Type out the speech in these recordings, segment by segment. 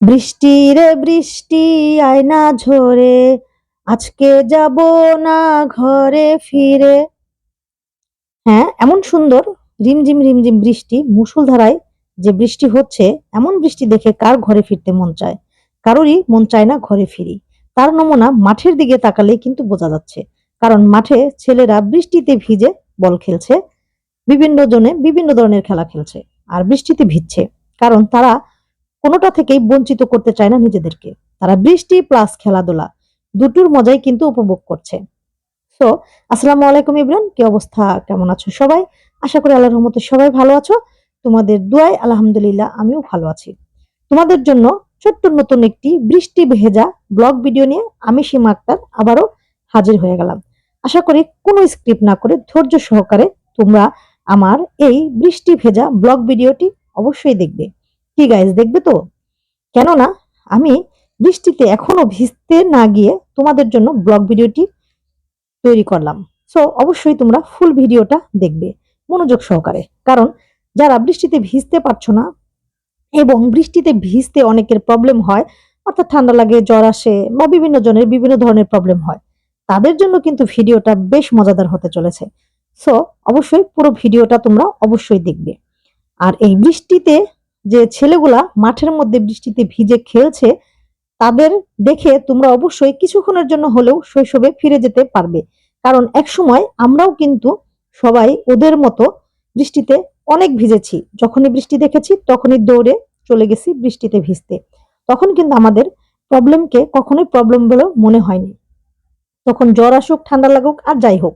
বৃষ্টি রে বৃষ্টি, আয়না ঝরে, আজকে যাব না ঘরে ফিরে। হ্যাঁ এমন সুন্দর, রিমঝিম রিমঝিম বৃষ্টি, মুষলধারায় যে বৃষ্টি হচ্ছে, এমন বৃষ্টি দেখে কার ঘরে ফিরতে মন চায়? কারোরই মন চায় না ঘরে ফিরি। তার নমুনা মাঠের দিকে তাকালে কিন্তু বোঝা যাচ্ছে। কারণ মাঠে ছেলেরা বৃষ্টিতে ভিজে বল খেলছে। বিভিন্ন জনে বিভিন্ন ধরনের খেলা খেলছে। আর বৃষ্টিতে ভিজছে। কারণ তারা কোনোটা থেকেই বঞ্চিত করতে চায় না নিজেদেরকে। তারা বৃষ্টি প্লাস খেলাধুলা, দুটোর মজাই কিন্তু উপভোগ করছে। সো আসসালামু আলাইকুম ইবরান কি অবস্থা? কেমন আছো সবাই? আশা করি আল্লাহর রহমতে সবাই ভালো আছো। তোমাদের দুয়াই আলহামদুলিল্লাহ আমিও ভালো আছি। তোমাদের জন্য ছোট্ট নতুন একটি বৃষ্টি ভেজা ব্লগ ভিডিও নিয়ে আমি সীমা আক্তার আবারও হাজির হয়ে গেলাম। আশা করি কোনো স্ক্রিপ্ট না করে ধৈর্য সহকারে তোমরা আমার এই বৃষ্টি ভেজা ব্লগ ভিডিওটি অবশ্যই দেখবে। কি গাইজ দেখবে তো? কেননা আমি বৃষ্টিতে এখনও ভিজতে না গিয়ে তোমাদের জন্য ব্লগ ভিডিওটি তৈরি করলাম। সো অবশ্যই তোমরা ফুল ভিডিওটা দেখবে, মনোযোগ সহকারে। কারণ যারা বৃষ্টিতে ভিজতে পারছ না এবং বৃষ্টিতে ভিজতে অনেকের প্রবলেম হয়, অর্থাৎ ঠান্ডা লাগে, জ্বর আসে বা বিভিন্ন জনের বিভিন্ন ধরনের প্রবলেম হয়, তাদের জন্য কিন্তু ভিডিওটা বেশ মজাদার হতে চলেছে। সো অবশ্যই পুরো ভিডিওটা তোমরা অবশ্যই দেখবে। আর এই বৃষ্টিতে যে ছেলেগুলা মাঠের মধ্যে বৃষ্টিতে ভিজে খেলছে, তাদের দেখে তোমরা অবশ্যই কিছুক্ষণের জন্য হলেও শৈশবে ফিরে যেতে পারবে। কারণ এক সময় আমরাও কিন্তু সবাই ওদের মতো বৃষ্টিতে অনেক ভিজেছি। যখনই বৃষ্টি দেখেছি, তখনই দৌড়ে চলে গেছি বৃষ্টিতে ভিজতে। তখন কিন্তু আমাদের প্রবলেমকে কখনোই প্রবলেম বলে মনে হয়নি। তখন জ্বর আসুক, ঠান্ডা লাগুক, আর যাই হোক,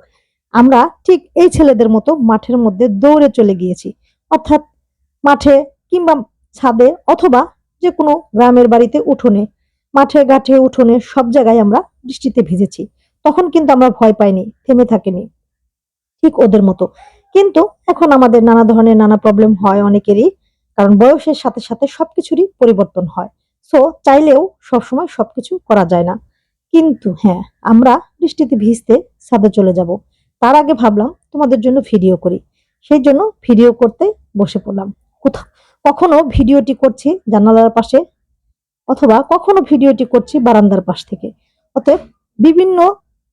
আমরা ঠিক এই ছেলেদের মতো মাঠের মধ্যে দৌড়ে চলে গিয়েছি। অর্থাৎ মাঠে কিংবা ছাদে অথবা যে কোনো গ্রামের বাড়িতে উঠোনে, মাঠে, ঘাটে, উঠোনে সব জায়গায় আমরা বৃষ্টিতে ভিজেছি। তখন কিন্তু আমরা ভয় পাইনি, থেমে থাকিনি, ঠিক ওদের মতো। কিন্তু এখন আমাদের নানা ধরনের নানা প্রবলেম হয় অনেকেরই, কারণ বয়সের সাথে সাথে সবকিছুরই পরিবর্তন হয়। সো চাইলেও সবসময় সবকিছু করা যায় না। কিন্তু হ্যাঁ আমরা বৃষ্টিতে ভিজতে ছাদে চলে যাব। তার আগে ভাবলাম তোমাদের জন্য ভিডিও করি। সেই জন্য ভিডিও করতে বসে পড়লাম। কোথাও কখনো ভিডিওটি করছি জানালার পাশে অথবা কখনো ভিডিওটি করছি বারান্দার পাশ থেকে। অতএব বিভিন্ন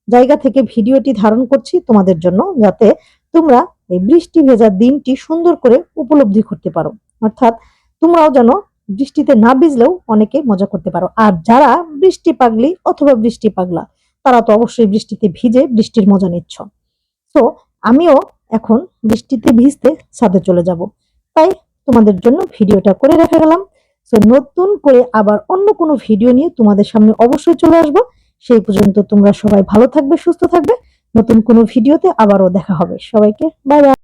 জায়গা থেকে ভিডিওটি ধারণ করছি তোমাদের জন্য যাতে তোমরা এই বৃষ্টি ভেজা দিনটি সুন্দর করে উপলব্ধি করতে পারো। অর্থাৎ তোমরাও যেন বৃষ্টিতে না ভিজলেও অনেকে মজা করতে পারো। আর যারা বৃষ্টি পাগলি অথবা বৃষ্টি পাগলা, তারা তো অবশ্যই বৃষ্টিতে ভিজে বৃষ্টির মজা নিচ্ছ। তো আমিও এখন বৃষ্টিতে ভিজতে ছাদে চলে যাব। তাই তোমাদের জন্য ভিডিওটা করে রেখে গেলাম। তো নতুন করে আবার অন্য কোনো ভিডিও নিয়ে তোমাদের সামনে অবশ্যই চলে আসব। সেই পর্যন্ত তোমরা সবাই ভালো থাকবে, সুস্থ থাকবে। নতুন কোনো ভিডিওতে আবারও দেখা হবে। সবাইকে বাই বাই